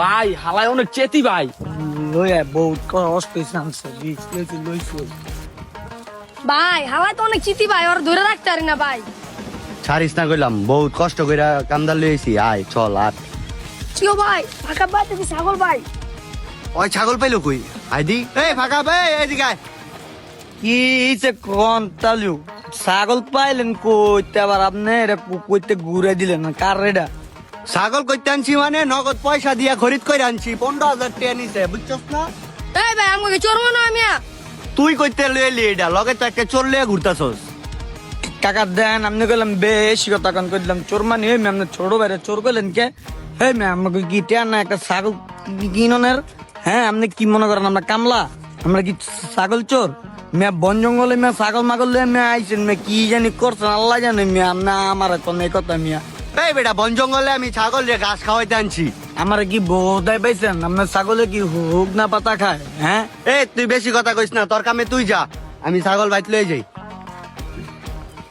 ভাই হালায় অনেক চেতি ভাই। লইয়া বহুত কষ্ট হয়েছে আনছে লইছি। ভাই হাওয়ায় তো অনেক চিতি ভাই ওর ধরে রাখতে পারি না ভাই। ছাড়িস না কইলাম বহুত কষ্ট কইরা কামদার লইছি আয় চল আর কিও ভাই ফাঁকা ভাই দেখি ছাগল ভাই? ওই ছাগল পাইলো কই? আইদি। এই ফাঁকা বে এদিকে আয়। কি হইছে কোন তালু। ছাগল পাইলেন কইতে আবার আপনি এটা কইতে ঘুরে দিলেন কার এটা? ছাগল কইতে আনছি মানে নগদ পয়সা দিয়া খরিদ করে আনছি পনেরো হাজার টাকা নিছে বুঝছস না? এই ভাই আমাকে চোর মনে হয় মিয়া। তুই কইতে লইলি এটা লগে তো একটা চোর লিয়ে ঘুরতাছস। কাকা দেন আপনি কইলাম বেশি কথা কান কইলাম চোর মানে এই আপনি ছোট বাইরে চোর কইলেন কে? এই ম্যাম আমাকে কি টেন না একটা ছাগল কিননের? হ্যাঁ আপনি কি মনে করেন আমরা কামলা? আমরা কি ছাগল চোর? মেয়া বন জঙ্গলে মেয়া ছাগল মাগল লয়ে মেয়া আইছেন মেয়া কি জানি করছেন আল্লাহ জানে মেয়া না আমার কোন এই কথা মিয়া। এই বেটা বন জঙ্গলে আমি ছাগল দিয়ে ঘাস খাওয়াইতে আনছি। আমার কি বোধাই পাইছেন? আপনার ছাগলে কি হুক না পাতা খায়? হ্যাঁ? এই তুই বেশি কথা কইস না তোর কামে তুই যা আমি ছাগল বাইত লয়ে যাই।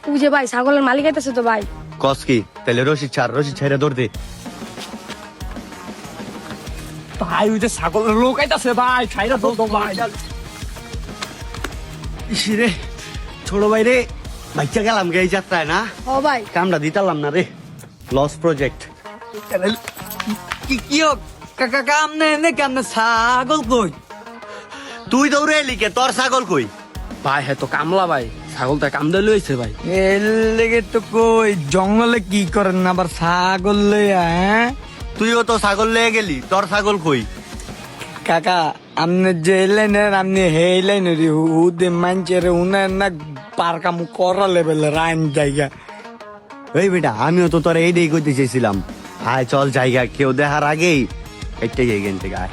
তুই যে ভাই ছাগলের মালিক আইতেছে তো ভাই। কস কি তাহলে রশিদ ছাড় রশিদ ছেড়ে দৌড় দে। ভাই ওই যে ছাগলের লোক আইতাছে ভাই খাইরা তো ভাই। রে ছোট ভাই রে বাচ্চা গেলাম গে এই যাত্রায় না? ও ভাই। কামটা দিতালাম না রে। লস প্রজেক্ট কি কি কাকা কাম নে নে ছাগল কই তুই দৌড়ে এলি কে তোর ছাগল কই ভাই হ্যাঁ তো কামলা ভাই ছাগলটা কাম দিয়ে লইছে ভাই এর লেগে তো কই জঙ্গলে কি করেন না আবার ছাগল লইয়া হ্যাঁ তুইও তো ছাগল লয়ে গেলি তোর ছাগল কই কাকা আপনি যে লাইনের আপনি হেই লাইনের হুদে মানছে রে উনার না পার কাম করা লেভেল রাইন জায়গা এই বেটা আমিও তো তোর এইটাই করতে চেয়েছিলাম। আয় চল জায়গা কেউ দেখার আগেই একটাই এগেন থেকে আয়।